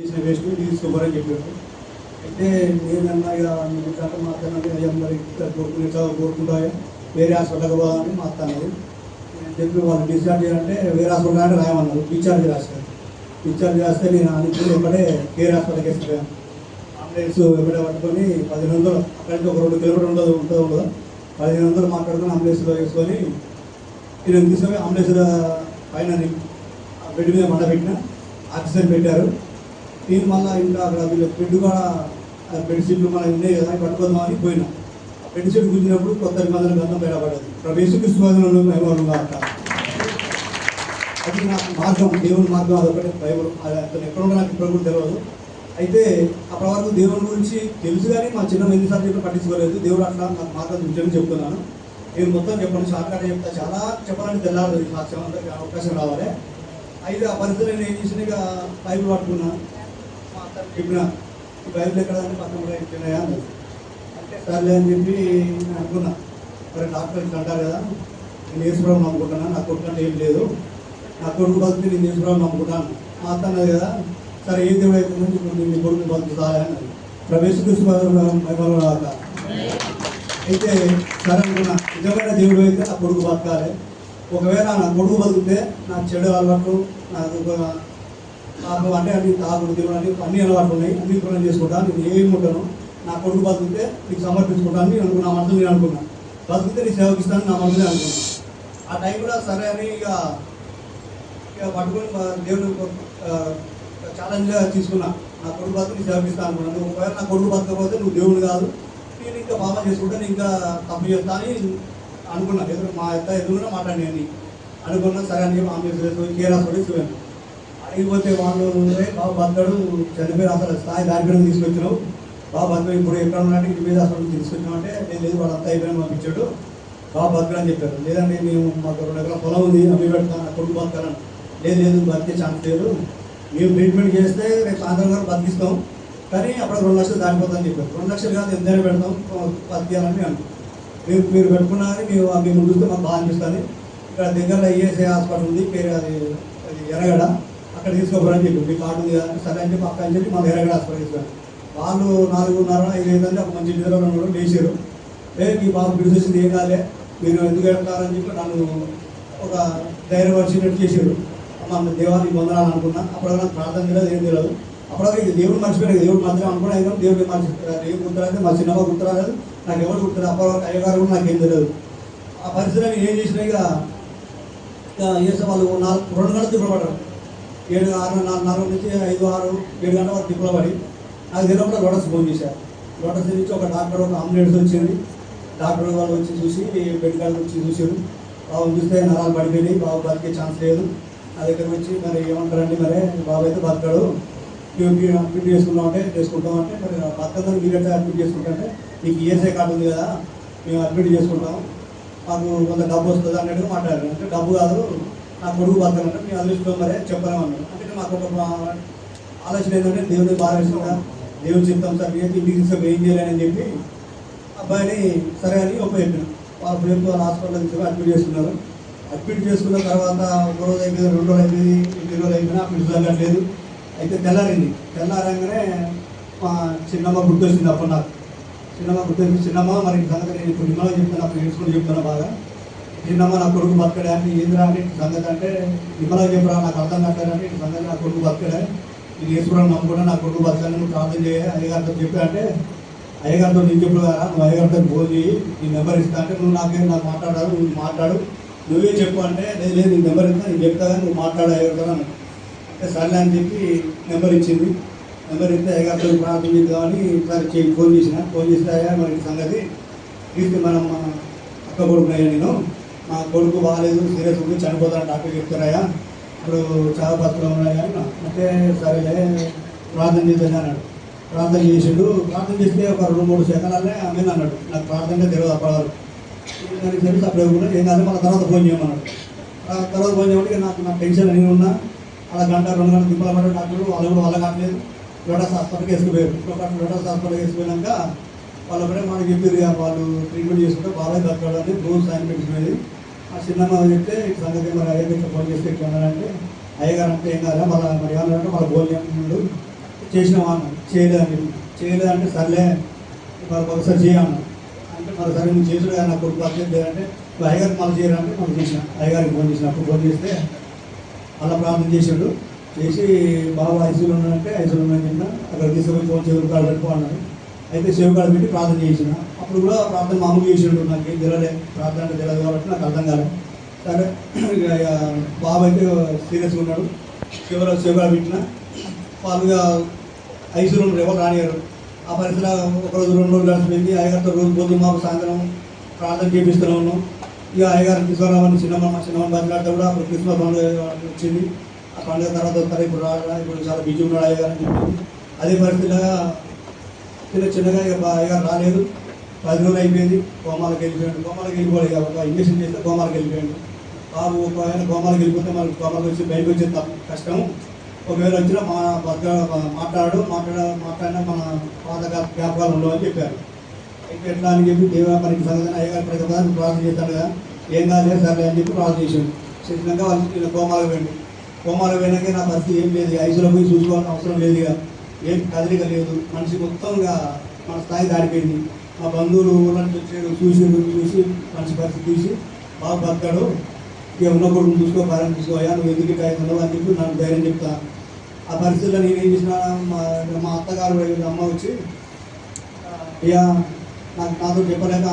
చేసిన వేస్ట్ తీసుకోమని చెప్పారు. అయితే నేనన్నా ఇక మీరు గంట అయ్యా మరి కోరుకునే చదువు కోరుకుంటాయా? వేరే హాస్పిటల్కి పోవాలని మా అత్త నేను చెప్పి వాళ్ళు డిశ్చార్జ్ చేయాలంటే వేరే హాస్పిటల్ అంటే రాయమన్నారు. డిశ్చార్జ్ రాశారు డిశ్చార్జ్ చేస్తే నేను అనుకుని ఒకటే కేర్ హాస్పిటల్కి వేసిపోయాను అంబులెన్స్ ఎప్పుడే పట్టుకొని పదిహేను వందలు అక్కడికి ఒక రెండు కిలోమీటర్ ఉండదు ఉంటుంది కదా పదిహేను వందలు మాట్లాడుకొని అంబులెన్స్లో వేసుకొని నేను తీసుకొని అంబులెన్స్ పైన బెడ్ మీద మండ పెట్టిన ఆక్సిజన్ పెట్టారు. నేను మళ్ళీ ఇంకా అక్కడ వీళ్ళ బెడ్ కూడా బెడ్షీట్లు మన ఉన్నాయి కదా అవి పట్టుకుందాం అని పోయినాం. ఆ బెడ్ కొత్త నిబంధన గంధం బయటపడదు ప్రవేశ కృష్ణవాదనలో మహిమలు అట్లా అది నాకు మార్గం దేవుని మార్గం అదొకటి బైబుల్ అది అతను ఎక్కడ ఉన్నా నాకు ఇప్పుడు కూడా తెలియదు అయితే అప్పటి వరకు దేవుని గురించి తెలుసు కానీ మా చిన్న ఎన్నిసార్లు సబ్జెక్టులు పట్టించుకోలేదు. దేవుడు అట్లా నాకు మార్గం చూపించని చెప్తున్నాను. నేను మొత్తం చెప్పండి షార్ట్కట్ చెప్తా. చాలా చెప్పాలని తెల్లారు సాక్ష్యం. అవకాశం రావాలి. అయితే ఆ పరిస్థితులు నేను ఏం చేసిన ఇక పట్టుకున్నాను చెప్పిన బయలు ఎక్కడానికి ఎక్కడ పక్కన కూడా ఎక్కినాయా అన్నది అంటే సర్లే అని చెప్పి నేను అనుకున్నా. మరి డాక్టర్ ఇట్లా అంటారు కదా నేను యేసుప్రభు నమ్ముకుంటున్నాను నా కొడుకు అంటే ఏం లేదు. నా కొడుకు బతుకు నేను యేసుప్రభు నమ్ముకుంటాను మా అత్త అన్నది కదా సరే ఏం దేవుడు అయితే ఇప్పుడు నీ కొడుకు బతుకుతా అన్నది ప్రవేశ కృష్ణ అయితే సరే అనుకున్నా. నిజమైన దేవుడు అయితే నా కొడుకు బతకాలి. ఒకవేళ నా కొడుకు బతికితే నా చెడు అలవాటు నాకు ఒక నాకు అన్నీ అన్ని తాగుడు తిరుగుడు అన్ని అన్ని అలవాట్లు ఉన్నాయి. అన్ని పూర్ణం చేసుకుంటాను. నేను ఏమి ఉంటాను నా కొడుకు బతికితే నీకు సమర్పించుకుంటాను నేను అనుకున్నా నా మనసులో నేను అనుకున్నా బతికితే నీ సేవకిస్తాను నా మనసులో అనుకున్నా ఆ టైం కూడా సరే అని ఇక ఇక పట్టుకొని దేవుడు ఛాలెంజ్గా తీసుకున్నా. నా కొడుకు బతుకు సేవకిస్తాను అనుకున్నాను. నువ్వు ఒకవేళ నా కొడుకు బతకపోతే నువ్వు దేవుడు కాదు. నేను ఇంకా బాగా చేసుకుంటే నేను ఇంకా తప్పు చేస్తా అని అనుకున్నాను. ఎదురు మా యొక్క ఎదురుగా మాట్లాడి అని అనుకున్నా సరే అని చెప్పి ఆమె కేర్ చూడండి అడిగిపోతే వాళ్ళు బాబు బతకడు చనిపోయిన అసలు స్థాయి దారిపోయిన తీసుకొచ్చినావు. బాబు అందరూ ఇప్పుడు ఎక్కడ ఉన్నాడు ఇంటి మీద అసలు తీసుకొచ్చినావు అంటే నేను లేదు వాడు అంతా అయిపోయిన పంపించాడు. బాబు బతకడు చెప్పారు లేదంటే మేము మాకు రెండు ఎకరాల పొలం ఉంది అమ్మి పెడతాను కొడుకు బతకాలని. లేదు లేదు బతికే ఛాన్స్ లేదు. మేము ట్రీట్మెంట్ చేస్తే రేపు సాయంత్రం గారు బతికిస్తాం. కానీ అప్పుడు రెండు లక్షలు దాటిపోతుందని చెప్పారు రెండు లక్షలు కాదు ఎంతైనా పెడతాం బతికేయాలని అను మీరు మీరు పెట్టుకున్నారని మేము మేము చూస్తే మాకు బాగా అనిపిస్తుంది. ఇక్కడ దగ్గరలో ఈఎస్ఐ హాస్పిటల్ ఉంది పేరు అది అది ఎరగడ అక్కడ తీసుకోపోరని చెప్పి మీ కార్డు ఉంది కదా సరే అని చెప్పి అక్కడ అని చెప్పి మా ఎరగడ హాస్పిటల్ తీసుకున్నారు వాళ్ళు నాలుగున్నర ఐదు అయిందంటే ఒక మంచి నిద్ర కూడా లేచారు. లేదు మీ బాబు పిలిచేసింది ఏం కాలే మీరు ఎందుకు వెళ్తారని చెప్పి నన్ను ఒక ధైర్యం వచ్చినట్టు చేశారు. మన దేవానికి పొందాలని అనుకున్నా. అప్పుడు నాకు ప్రార్థన తెలియదు ఏం తెలియదు. అప్పుడు ఇది దేవుడు మర్చిపోయాడు దేవుడు మాత్రం అనుకున్నా అయినా దేవుడు మర్చిపోయారు ఏం గుర్తురాదు మా చిన్నమ్మ గుర్తురాలేదు నాకు ఎవరు గుర్తురాదు అప్పుడు అయ్యగారు కూడా నాకేం తెలియదు. ఆ పరిస్థితిలో నేను ఏం చేసినా ఇక ఇక వాళ్ళు నాలుగు రెండు గంటలు తిప్పబడ్డారు. ఏడు ఆరు నాలుగు నాలుగు నుంచి ఐదు ఆరు ఏడు గంటల వరకు తిప్పబడి నాకు తెలియకుండా లోటస్ ఫోన్ చేశారు లోటస్ నుంచి ఒక డాక్టర్ ఒక అంబులెన్స్ వచ్చింది. డాక్టర్ వాళ్ళు వచ్చి చూసి బెడ్ కాడ వచ్చి చూసారు బాబు చూస్తే నరాలు పడిపోయినాయి బాబు బతికే ఛాన్స్ లేదు. నా దగ్గర వచ్చి మరి ఏమంటారండి మరి? బాబు అయితే బతకడు. మేము అడ్మిట్ చేసుకుంటాం అంటే చేసుకుంటాం అంటే మరి బతకదని మీరు ఎట్లా అడ్మిట్ చేసుకుంటే నీకు ఈఎస్ఐ కార్డు ఉంది కదా మేము అడ్మిట్ చేసుకుంటాం. మాకు కొంత డబ్బు వస్తుంది అన్నట్టుగా మాట్లాడారు. అంటే డబ్బు కాదు నా కొడుకు బతకాలంటే మీ అదృష్టం మరే చెప్పలేము అన్నాడు అంటే మాకు ఒక ఆలోచన ఏంటంటే దేవుని భారతంగా దేవుని చెప్తాం సార్ ఏంటి ఇంటికి తీసుకొని ఏం చేయాలని చెప్పి అబ్బాయిని సరే అని ఒక చెప్పిన వాళ్ళ పేరుతో వాళ్ళ హాస్పిటల్ తీసుకొని అడ్మిట్ చేసుకున్నారు. అడ్మిట్ చేసుకున్న తర్వాత ఒక రోజు అయిపోయింది రెండు రోజులు అయిపోయింది ఎన్ని రోజులు అయిపోయినా అప్పుడు జరగట్లేదు అయితే తెల్లారింది. తెల్లారంగానే మా చిన్నమ్మ గుర్తొచ్చింది అప్పుడు నాకు. చిన్నమ్మ గుర్తొచ్చింది. చిన్నమ్మ మరి సంగతి నేను ఇప్పుడు నిమ్మలో చెప్తాను అప్పుడు నేర్చుకుని చెప్తాను బాగా. చిన్నమ్మ నా కొడుకు బతకడే అని ఏంద్రా అని ఈ సంగతి అంటే చెప్పరా నాకు అర్థం కట్టారని ఈ సంగతి నా కొడుకు బతకడే? నేను వేసుకున్నాను నమ్ముకున్నా నా కొడుకు బతకాలని నువ్వు ప్రార్థన చేయ అయ్యగారితో చెప్పి అంటే అయ్యగారితో నేను చెప్పు కదా నువ్వు అయ్యగారితో ఫోన్ చేయి నీ నెంబర్ ఇస్తా అంటే నువ్వు నాకేం నాకు మాట్లాడాలి నువ్వు మాట్లాడు. నువ్వే చెప్పు అంటే లేదు లేదు నీ నెంబర్ ఇస్తా నేను చెప్తా కానీ నువ్వు మాట్లాడు అయ్యగారితో అని అంటే సర్లే అని చెప్పి నెంబర్ ఇచ్చింది. నెంబర్ ఇస్తే అయ్యగారితో ప్రార్థన చేద్దామని సరే చేయి ఫోన్ చేసిన. ఫోన్ చేస్తే అయ్యా మరి సంగతి. తీసుకు మనం అక్క కొడుకున్నాయా నేను. మా కొడుకు బాగాలేదు సీరియస్ ఉంది చనిపోతాను డాక్టర్ చెప్తారయ్యా ఇప్పుడు చాలా బతుకులు ఉన్నాయా అన్నా. అంటే సరేలే ప్రార్థన చేద్దాం అన్నాడు. ప్రార్థన చేసిండు. ప్రార్థన చేస్తే ఒక రెండు మూడు సెకండ్లనే ఆమె అన్నాడు. నాకు ప్రార్థన తెలియదు అప్పటివరకు. దానికి తెలిసి అప్పుడు కూడా ఏం కాదు మళ్ళీ తర్వాత ఫోన్ చేయమన్నాడు. ఆ తర్వాత ఫోన్ చేయమంటే నాకు నా టెన్షన్ నేను ఉన్నా. అలా గంట రెండు గంటల దింపల పడ్డ డాక్టర్లు వాళ్ళు కూడా వాళ్ళ కావట్లేదు లోటస్ హాస్పిటల్కి వేసుకుపోయారు. లోటస్ హాస్పిటల్కి వేసుకుపోయినాక వాళ్ళు కూడా మనకి చెప్పారు వాళ్ళు ట్రీట్మెంట్ చేసుకుంటే బాబాయ్ బతకాలని రోజు సాయం పెట్టుకునేది ఆ చిన్నమ్మ చెప్తే సంగతి మరి అయ్యగారికి ఫోన్ చేస్తే ఇట్లా అన్నారంటే అయ్యగారు అంటే ఏం కాదా మళ్ళీ మరి ఏమన్నారంటే మళ్ళీ గోల్ చేయమన్నాడు చేసినావా అన్నాడు చేయలేదని చేయలేదంటే సర్లే మరి ఒకసారి చేయను అంటే మరి సరే నువ్వు చేసుడు కదా నా కొడుకు అర్థం లేదంటే అయ్యగారు అయ్యగారికి మళ్ళీ చేయాలంటే మనం చేసిన. అయ్యగారికి ఫోన్ చేసిన అప్పుడు ఫోన్ చేస్తే అలా ప్రార్థన చేసాడు చేసి బాబు ఐసీలో ఉన్నాడంటే ఐసీలో ఉన్నాడని చెప్పిన అక్కడ తీసుకుపోయి ఫోన్ చెవులు కాదు పెట్టుకో అన్నాడు. అయితే చెవి పెట్టి ప్రార్థన చేసిన. అప్పుడు కూడా ప్రార్థన మామూలు చేసినట్టు నాకు ఏం తెలియలే ప్రార్థన అంటే తెలియదు కాబట్టి నాకు అర్థం కాలేదు సరే ఇక ఇక బాబు అయితే సీరియస్గా ఉన్నాడు. చివరి చెవి పెట్టిన. వాళ్ళుగా ఐదు ఉన్నారు ఎవరు రానియారు ఆ పరిస్థితిలో ఒక రోజు రెండు రోజులు కలిసిపోయింది అయ్యగారితో రోజు పొద్దు మాకు సాయంత్రం ప్రార్థన చేపిస్తూనే ఉన్నాం. ఇక అయ్యగారు తీసుకురామని చిన్నమ్మ చిన్నమ్మ బతిలాడితే కూడా అప్పుడు క్రిస్మస్ పండుగ వచ్చింది. ఆ పండుగ తర్వాత వస్తారు. ఇప్పుడు రాడా ఇప్పుడు చాలా బిజీ ఉన్నాడు అయ్యగారు అని చెప్పింది అదే పరిస్థితిలో చిన్న చిన్నగా ఇక బా- అయ్యగారు రాలేదు. పది రోజులు అయిపోయింది. కోమాలకు వెళ్ళిపోయాడు. కోమాలకు వెళ్ళిపోలేదు ఒక ఇంజక్షన్ చేస్తే కోమాలకు వెళ్ళిపోయాడు. బాబు ఒకవేళ కోమాలకు వెళ్ళిపోతే మనకి కోమాలకు వచ్చి బయటకు వచ్చే కష్టం. ఒకవేళ వచ్చినా మా భర్త మాట్లాడు. మాట్లాడ మాట్లాడినా మన పాత జ్ఞాపకాలు ఉండవు అని చెప్పారు. అయితే ఎట్లా అని చెప్పి దేవా పనికి సంగతి అయ్యగారి ప్రతి ప్రార్థన చేస్తాడు కదా. ఏం కాదు సరే అని చెప్పి ప్రార్థన చేశాడు. చేసినాక వాళ్ళు కోమాలకు వెళ్ళి కోమాలకు పోయినాక నా పరిస్థితి ఏం లేదు. ఐసులో పోయి చూసుకోవాల్సిన అవసరం లేదు ఏం కదలిక లేదు. మనిషి మొత్తంగా మన స్థాయి దాడిపోయింది మా బంధువులు ఊళ్ళంటే నుంచి వచ్చాడు చూసి చూసి మనిషి పరిస్థితి చూసి బాగా బతకాడు. ఇక ఉన్న చూసుకో భార్యను చూసుకో అయ్యా నువ్వు ఎందుకు ఇక్కడ ఉన్నావు అని చెప్పి నాకు ధైర్యం చెప్తా. ఆ పరిస్థితుల్లో నేను ఏం చేసిన మా మా అత్తగారు అమ్మ వచ్చి ఇక నాకు నాతో చెప్పలేక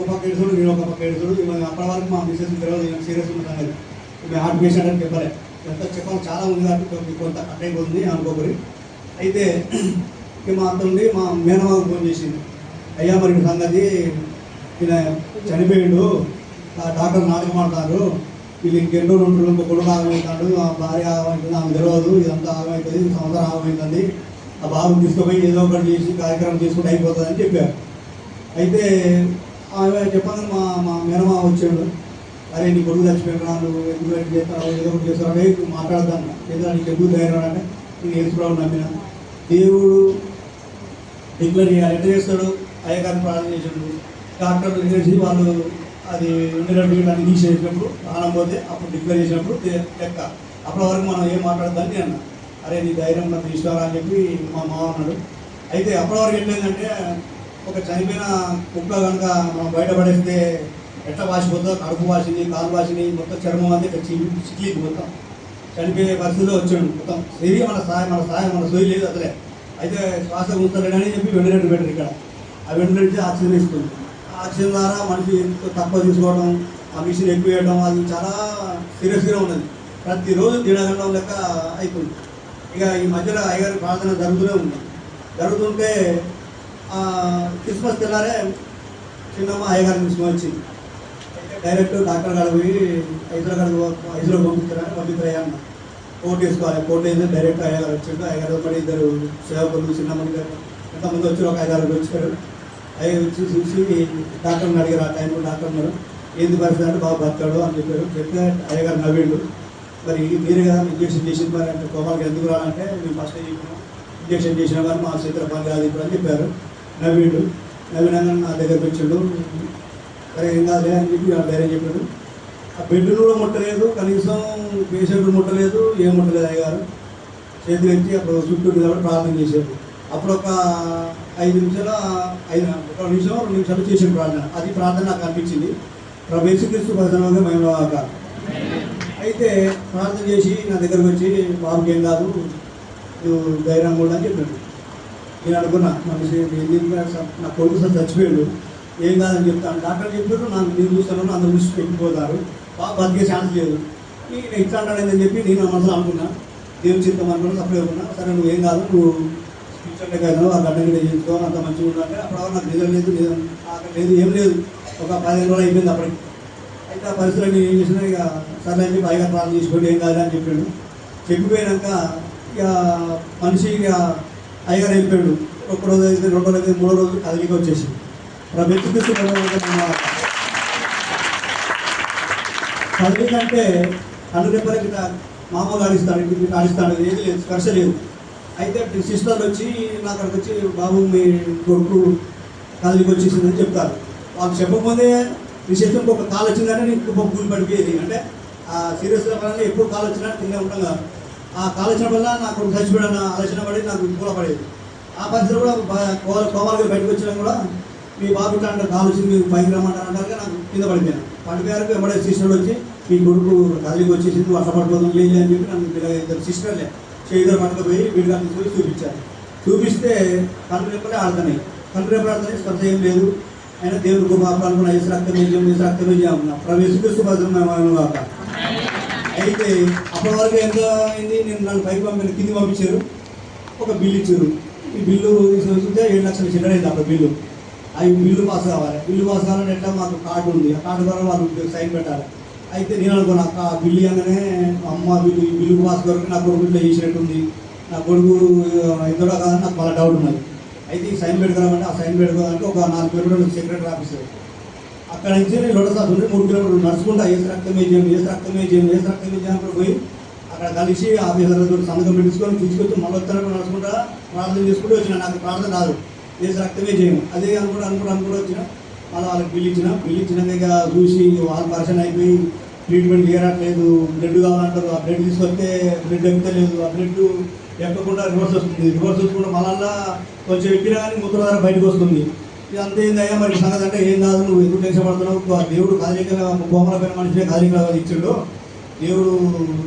ఒక పక్క ఏడుచుడు నేను ఒక పక్క ఏడుచుడు ఈమె అప్పటి వరకు మా మిస్సెస్ తెలియదు నేను సీరియస్ ఉంటాను సంగతి. మేము హార్ట్ పేషెంట్ అని చెప్పలే. ఎంత చెప్పాలి చాలా ఉంది కాబట్టి కొంత- అటైపోతుంది అట్టయిపోతుంది అనుకోకరి అయితే ఇక మా అత్తండి మా మేనమాకు ఫోన్ చేసింది అయ్యా మరి సంగతి ఈయన చనిపోయాడు. ఆ డాక్టర్ నాటకం ఆడతారు వీళ్ళు ఇంకెన్నో రెండు ఇంకో కొడుకు ఆగమవుతాడు. ఆ భార్య ఆగమవుతుంది ఆమె తెలియదు ఇదంతా ఆగమవుతుంది సంవత్సరం ఆగమవుతుంది. ఆ బాబు తీసుకుపోయి ఏదో ఒకటి చేసి కార్యక్రమం చేసుకుంటే అయిపోతుంది అని చెప్పారు. అయితే ఆమె చెప్పాను మా మా మేనమా వచ్చాడు. అరే నీ కొడుకు చచ్చిపోయినా నువ్వు ఎందుకు ఇట్లా చేస్తావు ఏదో ఒకటి చేస్తావు అంటే మాట్లాడతాను ఏదో నీకు ఎందుకు ధైర్యం అంటే నేను యేసుప్రభు నమ్మిన దేవుడు డిక్లేర్ చేయాలి. ఎంత చేస్తాడు? అయ్యగారిని ప్రార్థన చేసాడు డాక్టర్లు చేసి వాళ్ళు అది ఉండేటట్టు అన్ని తీసేసినప్పుడు ప్రాణం పోతే అప్పుడు డిక్లేర్ చేసినప్పుడు లెక్క. అప్పటి వరకు మనం ఏం మాట్లాడదాన్ని అన్న. అరే నీ ధైర్యం నాకు తీసుకోరా అని చెప్పి మా మామ అన్నాడు. అయితే అప్పటి వరకు ఎట్లయిందంటే ఒక చనిపోయిన కుక్క కనుక మనం బయటపడేస్తే ఎట్లా వాసిపోతుందో కడుపు వాసింది కాలు వాసింది మొత్తం చర్మం అంతా ఇట్లా చిక్కి మొత్తం చనిపోయే పరిస్థితిలో వచ్చాడు. మొత్తం శరీరం మన సాయం మన సాయం మన సోయి లేదు అసలే. అయితే శ్వాస ఉంచలేడని చెప్పి వెంటిలేటర్ పెట్టారు ఇక్కడ. ఆ వెంటిలేటర్ ఆక్సిజన్ ఇస్తుంది ఆ ఆక్సిజన్ ద్వారా మనిషి తక్కువ తీసుకోవడం ఆ మిషన్ ఎక్కువ వేయడం అది చాలా సీరియస్గా ఉన్నది. ప్రతిరోజు దినగండం లెక్క అయిపోయింది. ఇక ఈ మధ్యలో అయ్యగారి ప్రార్థన జరుగుతూనే ఉంది. జరుగుతుంటే క్రిస్మస్ తెల్లారే చిన్నమ్మ అయ్యగారిని తీసుకొని వచ్చింది. డైరెక్ట్ డాక్టర్ గారు పోయి ఐదులో హైదరాబాద్ ఐదులో పంపిస్తారని అన్న. కోట్ తీసుకోవాలి. కోర్టు అయితే డైరెక్ట్ అయ్యగారు వచ్చిండు అయ్యగారు మరి ఇద్దరు సేవకులు చిన్నమంది గారు ఎంతమంది వచ్చారు ఒక ఐదారు వచ్చారు అవి వచ్చి చూసి డాక్టర్ని అడిగారు. ఆ టైంలో డాక్టర్ ఉన్నారు ఏంది పరిస్థితి? అంటే బాగా బతాడు అని చెప్పారు. చెప్తే అయ్యగారు నవ్విండు. మరి మీరే కదా ఇంజక్షన్ చేసిన మరి అంటే కోపాలకి ఎందుకు రాలంటే మేము ఫస్ట్ చెప్పినాం. ఇంజక్షన్ చేసిన వారు మా చేతుల పని కాదు ఇప్పుడు అని చెప్పారు. నవ్విండు. నవ్వినాక నా దగ్గర వచ్చిండు. సరే ఏం కాదులే అని చెప్పి ఆ ధైర్యం చెప్పాడు. ఆ బెడ్లు కూడా ముట్టలేదు కనీసం పేషెంట్లు ముట్టలేదు ఏం ముట్టలేదు అయ్యగారు. చేతులు ఎత్తి అప్పుడు చుట్టూ కాబట్టి ప్రార్థన చేశారు. అప్పుడు ఒక ఐదు నిమిషాల ఐదు ఒక నిమిషం రెండు నిమిషాలు చేసిన ప్రార్థన. అది ప్రార్థన నాకు అనిపించింది. ప్రవేశక్రీస్తు భజనగా మేము అయితే ప్రార్థన చేసి నా దగ్గరకు వచ్చి బాబుకి ఏం కాదు నువ్వు ధైర్యం కూడా అని చెప్పాడు. నేను అనుకున్నా మనిషి నా కొడుకు సార్ చచ్చిపోయాడు? ఏం కాదని చెప్తాను. డాక్టర్ చెప్పారు నాకు నేను చూస్తాను అందరూ చూసి పెట్టిపోతారు బాగా బతికే ఛాన్స్ లేదు. నేను ఇట్లా అంటాడని చెప్పి నేను మనసులో అనుకున్నా. దేవుని చిత్తం అనుకున్నా సప్లై అనుకున్నా. సరే నువ్వు ఏం కాదు నువ్వు ఫ్యూచర్లో కాదు ఆ గడ్డ గిడ్డ చేసుకో అంత మంచిగా ఉందంటే అప్పుడు నాకు నిజం లేదు నిజం లేదు ఏం లేదు. ఒక పదిహేను రోజులు అయిపోయింది అప్పటికి. అయితే ఆ పరిస్థితిలో నేను ఏం చేసినా ఇక సరే అని చెప్పి పైగా ప్రాణం తీసుకోండి ఏం కాదు అని చెప్పాడు. చెప్పిపోయాక ఇక మనిషి ఇక అయ్యగారు వెళ్ళిపోయాడు. ఒక రోజు అయితే రెండో రోజు అయితే మూడో రోజు కదిలికి వచ్చేసింది వెతుకుతూ కదిలిక అంటే కళ్ళు రెప్పలకి ఇట్లా మామూలు ఆడిస్తాడు ఇట్లా ఆడిస్తాడు ఏది లేదు స్పర్శ లేదు. అయితే సిస్టర్ వచ్చి నా అక్కడికి వచ్చి బాబు మీ కొడుకు కదిలికి వచ్చేసిందని చెప్తారు. వాళ్ళు చెప్పకముందే విశేషం ఒక కాలు వచ్చిందంటే నీకు ఒక కూలి పడిపోయేది. అంటే ఆ సీరియస్ పరంగా ఎప్పుడు కాలు వచ్చినా కింద ఉంటాం కదా. ఆ కాలేసిన వల్ల నాకు చచ్చిపోయిన ఆలోచన పడి నాకు కూడా పడేది. ఆ పరిస్థితి కూడా కోవాలి కో- బయటకు వచ్చినా కూడా మీ బాబు ఇట్లా అంటే కాలు వచ్చింది మీకు పైకి రమ్మంటారు అంటారు నాకు కింద పడిపోయాను. పడిపోయారు ఎవడే సిస్టర్ వచ్చి మీ కొడుకు కదిలికి వచ్చేసింది వర్ష పడిపోతుంది లేదు అని చెప్పి నన్ను ఇద్దరు సిస్టర్లే చేయిద్దరు పట్టుకుపోయి వీడిగా తీసుకొని చూపించారు. చూపిస్తే కళ్ళు రేపలే ఆడుతున్నాయి. కళ్ళు రేపలు ఆడుతున్నాయి స్పర్శ ఏం లేదు. అయినా దేవుడు గొప్ప అనుకున్న ఏసు రక్తం ఏం ఏసు రక్తం ఏం ప్రవేశిస్తూ భద్రమైన కాక. అయితే అప్పటి వరకు ఎంత అయింది నేను నన్ను పైకి పంపిన కింది పంపించారు. ఒక బిల్లు ఇచ్చారు. ఈ బిల్లు తీసుకొస్తే ఏడు లక్షల చిల్లరైంది అప్పుడు బిల్లు. అవి బిల్లు పాస్ కావాలి. బిల్లు పాస్ కావాలంటే ఎట్లా మాకు కార్డు ఉంది. ఆ కార్డు ద్వారా వాళ్ళు సైన్ పెట్టాలి. అయితే నేను అనుకున్నా ఆ బిల్లు అనగానే అమ్మ బిల్లు ఈ బిల్లు పాస్ కొరకు నా కొడుకు ఇట్లా చేసినట్టు ఉంది. నా కొడుకు ఇద్దరు కాదని నాకు చాలా డౌట్ ఉన్నది. అయితే ఈ సైన్ పెట్టుకోవాలంటే ఆ సైన్ పెట్టుకోవాలంటే ఒక నాలుగు కిలోమీటర్లు సెక్రటరీ ఆఫీసర్ అక్కడ నుంచి లోటసాస్ ఉంటే మూడు కిలోమీటర్లు నడుచుకుంటా. ఏసు రక్తమే చేయండి ఏసు రక్తమే చేయండి ఏసు రక్తమే చేయండి అక్కడ పోయి అక్కడ కలిసి ఆఫీసర్లతో సంతకం పెట్టించుకొని తీసుకొచ్చి మళ్ళీ వస్తారు నడుచుకుంటా ప్రార్థన చేసుకుంటూ వచ్చిన. నాకు ప్రార్థన రాదు. ఏసు రక్తమే చేయము. అదే అనుకుంటూ అనుకుంటూ అనుకుంటూ వచ్చిన మళ్ళీ వాళ్ళకి బిల్లు ఇచ్చిన బిల్లు ఇచ్చినాక ఇక చూసి వాళ్ళు పర్సన్ అయిపోయి ట్రీట్మెంట్ చేయట్లేదు. బ్లడ్ కావాలంటారు ఆ బ్లడ్ తీసుకొస్తే బ్లడ్ ఎక్కలేదు ఆ బ్లడ్ ఎక్కకుండా రివర్స్ వస్తుంది. రివర్స్ వచ్చకుండా మళ్ళా కొంచెం ఎక్కినా కానీ మూత్రధార బయటకు వస్తుంది. ఇది అంతే ఏందయ్యా మరి? సంగతి అంటే ఏం కాదు. నువ్వు ఎందుకు టెన్షన్ పడుతున్నావు? దేవుడు కాలికగా బొమ్మల పైన మనిషినే కాలికగా ఇచ్చాడు. దేవుడు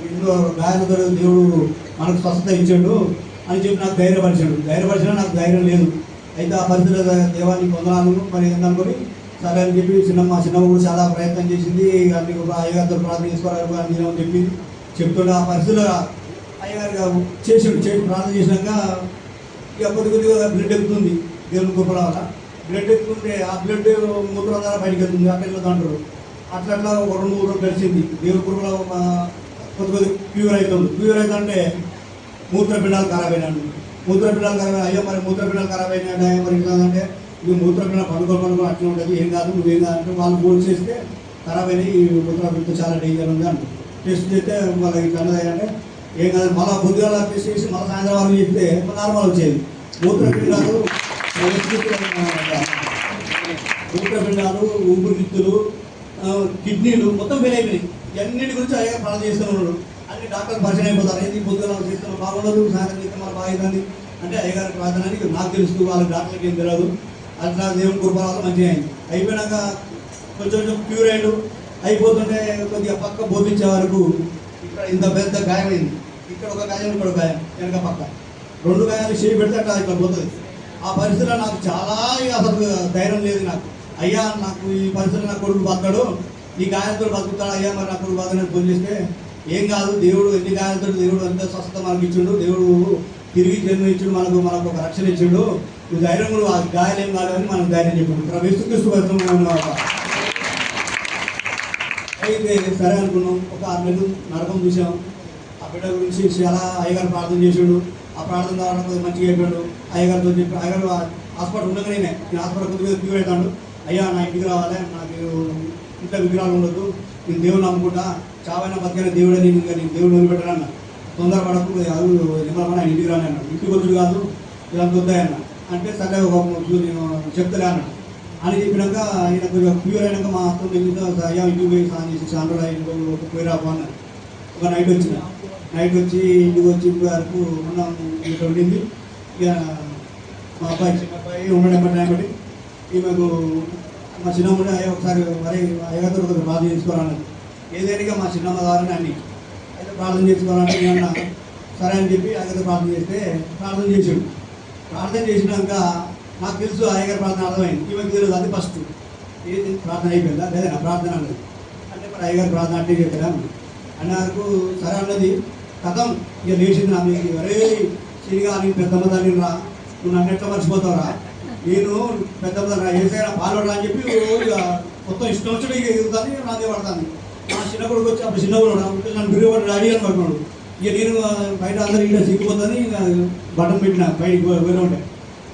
ఎన్నో గాయాలతో దేవుడు మనకు స్వస్థత ఇచ్చాడు అని చెప్పి నాకు ధైర్యపరిచాడు. ధైర్యపరిచినా నాకు ధైర్యం లేదు. అయితే ఆ పరిస్థితుల్లో దేవాన్ని పొందనాను మరి ఏందనుకొని సరే అని చెప్పి చిన్నమ్మ చిన్నమ్మ కూడా చాలా ప్రయత్నం చేసింది. అన్ని అయ్యగారితో ప్రార్థన చేసుకోవాలి అని నేను చెప్పింది. చెప్తుండే ఆ పరిస్థితుల్లో అయ్యగారు చేసాడు చేసి ప్రార్థన చేసినాక ఇక కొద్ది కొద్దిగా బ్లడ్ ఎక్కుతుంది. దేవుని గొప్పల వల్ల బ్లడ్ ఎక్కుతుంటే ఆ బ్లడ్ మూత్రం ద్వారా బయటకు వెళ్తుంది. అట్లా వెళ్తుంది అంటారు అట్లా అట్లా ఒక రెండు మూడు రోజులు గడిచింది. దేవుని కృపల కొద్ది కొద్ది ప్యూర్ అవుతుంది. ప్యూర్ అవుతుందంటే మూత్రపిండాలు ఖరాబ్ అయినాడు మూత్రపిండాలు ఖరాబ్ అయ్యో మరి మూత్రపిండాలు ఖరాబ్ అయినాడు అయ్యో మరి ఇంకా అంటే ఇది మూత్రపిండాలు పండుగ పండుకొని అట్లా ఉంటుంది. ఏం కాదు నువ్వేం కాదు అంటే వాళ్ళు ఫోన్ చేస్తే ఖరాబ్ అయినాయి ఈ మూత్రపిండితో చాలా డేంజర్ ఉంది అంటారు. టెస్ట్ చేస్తే వాళ్ళకి ఇట్లా అన్నది అంటే ఏం కాదు మళ్ళీ పొద్దుగాల టెస్ట్ చేసి మళ్ళీ సాయంత్రం వరకు చెప్తే నార్మల్ వచ్చేది. మూత్రపిండాలు మూత్రపిండాలు ఊపిరితిత్తులు కిడ్నీలు మొత్తం ఫెయిల్ అయిపోయినాయి. అన్నిటి గురించి అయ్యా పనులు చేస్తూ ఉన్నాడు అన్ని డాక్టర్లు పరిచయం అయిపోతారు. ఏంటి పొద్దున చేస్తున్నారు బాగుండదు సాయంత్రం బాగుంది అంటే అయ్యగారి ప్రార్థన అని నాకు తెలుసు వాళ్ళ డాక్టర్కి ఏం తెలియదు అట్లా దేవుని కృపణాలు మంచిగా అయింది. అయిపోయినాక కొంచెం కొంచెం క్యూర్ అయ్యాడు అయిపోతుంటే కొద్దిగా పక్క బోధించే వరకు ఇక్కడ ఇంత పెద్ద గాయమైంది ఇక్కడ ఒక గాయం ఇక్కడ గాయం వెనక పక్క. రెండు గాయాలు చేయి పెడితే అట్లా ఇక్కడ పోతుంది. ఆ పరిస్థితిలో నాకు చాలా అసలు ధైర్యం లేదు నాకు. అయ్యా నాకు ఈ పరిస్థితిలో నా కొడుకు బతకడు. ఈ గాయంతో బతుకుతాడు? అయ్యా మరి నా కొడుకు బతకని ఫోన్ చేస్తే ఏం కాదు దేవుడు ఎన్ని గాయాలతో దేవుడు ఎంత స్వస్థత మనకి ఇచ్చిండు దేవుడు తిరిగి జన్మ ఇచ్చిండు మనకు మనకు ఒక రక్షణ ఇచ్చిండు. నువ్వు ధైర్యం కూడా ఆ గాయాలు ఏం కాదని మనం ధైర్యం చెప్పాడు ప్రవేశిస్తూ బతుకున్నాం అయితే సరే అనుకున్నాం. ఒక ఆరు నెలలు నరకం చూసాం ఆ బిడ్డ గురించి చాలా అయ్యగారు ప్రార్థన చేసాడు ఆ ప్రార్థన ద్వారా కొద్దిగా మంచిగా అయిపోయాడు అయ్యగారితో చెప్పి అయ్యగారు హాస్పిటల్ ఉండగానే నేను హాస్పిటల్ కొద్దిగా క్యూ అవుతాడు. అయ్యా నా ఇంటికి రావాలి. నాకు ఇంట్లో విగ్రహాలు ఉండదు నేను దేవుడు నమ్ముకుంటా. చావైనా బతికైనా దేవుడే నేను ఇంకా నేను దేవుడు తొందర తొందరపడకు కాదు నిమ్మలమని ఆయన ఇంటికి రాని అన్నాడు. ఇంటికి వచ్చుడు కాదు ఇలా వద్దాయన్న అంటే సరే ఒక నేను చెప్తలే అన్నాడు. అని చెప్పినాక ఆయన కొంచెం క్యూర్ అయినాక మా అత్త దగ్గర అయ్యా ఇంటికి పోయి స్నానం చేసి చాండ్రా ఇంటికి పోయి రాపో అన్నారు ఒక నైట్ వచ్చిన. నైట్ వచ్చి ఇంటికి వచ్చి ఇంటి వరకు ఉన్నాం ఇక్కడ ఉండింది. ఇక మా అబ్బాయి చిన్న అబ్బాయి ఉండడం బట్టి ఆయన బట్టి ఈమెకు మా చిన్నమ్మ అయ్యా ఒకసారి మరి అయ్యగారు బాధ ప్రార్థన చేసుకోవాలన్నది ఏదైనా మా చిన్నమ్మ ద్వారా అన్నీ ప్రార్థన చేసుకోవాలంటే నేను అన్నా, సరే అని చెప్పి అయ్యగారితో ప్రార్థన చేస్తే ప్రార్థన చేసాడు ప్రార్థన చేసినాక నాకు తెలుసు అయ్యగారు ప్రార్థన అర్థమైంది. ఈమెకి తెలియదు అది ఫస్ట్ ఏది ప్రార్థన అయిపోయిందా? లేదా నా ప్రార్థన అన్నది. అంటే మరి అయ్యగారు ప్రార్థన అంటే చెప్పారా నాకు సరే అన్నది కథం ఇక లేచింది నా మీకు అరే చిరిగా నీ పెద్దమ్మ తల్లి రా. నువ్వు నన్ను ఎట్లా మర్చిపోతావురా? నేను పెద్దమ్మ రా. ఏసైనా పాల్గొడరా అని చెప్పి ఇక మొత్తం ఇష్టం వచ్చి ఇక ఎదుగుతాను నాదే పడతాను మా చిన్న కొడుకు వచ్చి అప్పుడు చిన్న కొడుకు నన్ను బిరుగుపడి రెడీ అని పట్టుకున్నాడు. ఇక నేను బయట అందరూ ఇక్కడ సిగ్గిపోతుంది బటన్ పెట్టిన బయటికి పో- పోయిన ఉంటే.